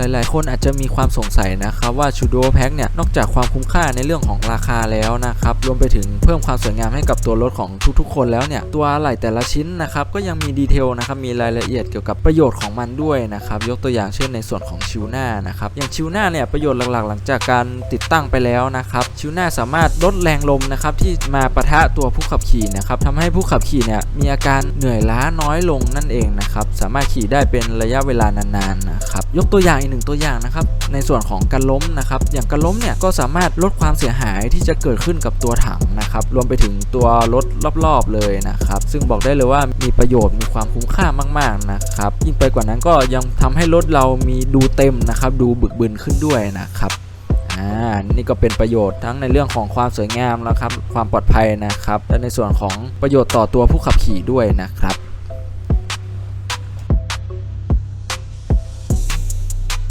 หลายๆ คนอาจจะมีความสงสัยนะครับว่าชูโดแพ็กเนี่ยนอกจากความคุ้มค่าในเรื่องของราคาแล้วนะครับรวมไปถึงเพิ่มความสวยงามให้กับตัวรถของทุกๆ คนแล้วเนี่ยตัวอะไหล่แต่ละชิ้นนะครับก็ยังมีดีเทลนะครับมีรายละเอียดเกี่ยวกับประโยชน์ของมันด้วยนะครับยกตัวอย่างเช่นในส่วนของชิวหน้านะครับอย่างชิวหน้าเนี่ยประโยชน์หลักๆ หลังจากการติดตั้งไปแล้วนะครับชิวหน้าสามารถลดแรงลมนะครับที่มาปะทะตัวผู้ขับขี่นะครับทำให้ผู้ขับขี่เนี่ยมีอาการเหนื่อยล้าน้อยลงนั่นเองนะครับสามารถขี่ได้เป็นระยะเวลานานๆนะครับยกตัวอย่างอีกหนึ่งตัวอย่างนะครับในส่วนของการล้มนะครับอย่างการล้มเนี่ยก็สามารถลดความเสียหายที่จะเกิดขึ้นกับตัวถังนะครับรวมไปถึงตัวรถรอบๆเลยนะครับซึ่งบอกได้เลยว่ามีประโยชน์มีความคุ้มค่ามากๆนะครับยิ่งไปกว่านั้นก็ยังทำให้รถเรามีดูเต็มนะครับดูบึกบึนขึ้นด้วยนะครับอ่านี่ก็เป็นประโยชน์ทั้งในเรื่องของความสวยงามแล้วครับความปลอดภัยนะครับและในส่วนของประโยชน์ต่อตัวผู้ขับขี่ด้วยนะครับ